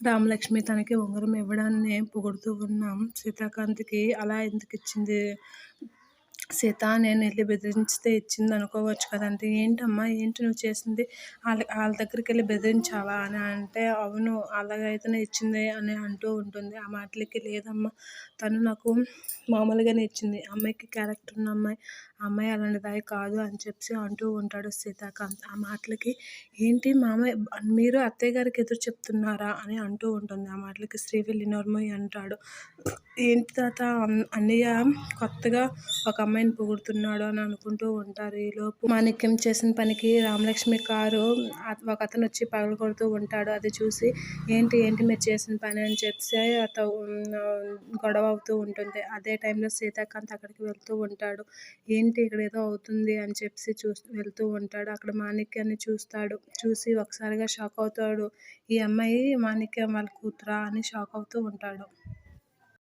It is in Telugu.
రామలక్ష్మి తనకి ఉంగరం ఇవ్వడాన్ని పొగుడుతూ ఉన్న. సీతాకాంతికి అలా ఎందుకు ఇచ్చింది సీత నేను వెళ్ళి బెదిరిస్తే ఇచ్చింది అనుకోవచ్చు కదంటే ఏంటమ్మా ఏంటి నువ్వు చేసింది? వాళ్ళ వాళ్ళ దగ్గరికి వెళ్ళి బెదిరించావా అని అంటే అవును అలాగైతేనే ఇచ్చింది అని అంటూ ఉంటుంది. ఆ మాటలకి లేదమ్మా. తను నాకు మామూలుగానే ఇచ్చింది. అమ్మాయికి క్యారెక్టర్ ఉన్న అమ్మాయి అమ్మాయి అలాంటిది కాదు అని చెప్పి అంటూ ఉంటాడు సీతాకాంత్ ఆ మాటలకి ఏంటి మామయ్య మీరు అత్తయ్య గారికి ఎదురు చెప్తున్నారా? అని అంటూ ఉంటుంది. ఆ మాటలకి శ్రీ నోర్మోయ్ అంటాడు. ఏంటి తాత అన్నయ్య కొత్తగా ఒక అమ్మాయి అమ్మాయిని పొగుడుతున్నాడు అని అనుకుంటూ ఉంటారు. ఈలోపు మాణిక్యం చేసిన పనికి రామలక్ష్మి కారు ఒక అతను వచ్చి పగల కొడుతూ ఉంటాడు. అది చూసి ఏంటి ఏంటి మీరు చేసిన పని? అని చెప్పి అత గొడవ అవుతూ ఉంటుంది. అదే టైంలో సీతాకాంత్ అక్కడికి వెళ్తూ ఉంటాడు. ఏంటి ఇక్కడ ఏదో అవుతుంది? అని చెప్పి చూ వెళ్తూ ఉంటాడు. అక్కడ మాణిక్యాన్ని చూస్తాడు. చూసి ఒకసారిగా షాక్ అవుతాడు. ఈ అమ్మాయి మాణిక్యం వాళ్ళ కూతురా? అని షాక్ అవుతూ ఉంటాడు.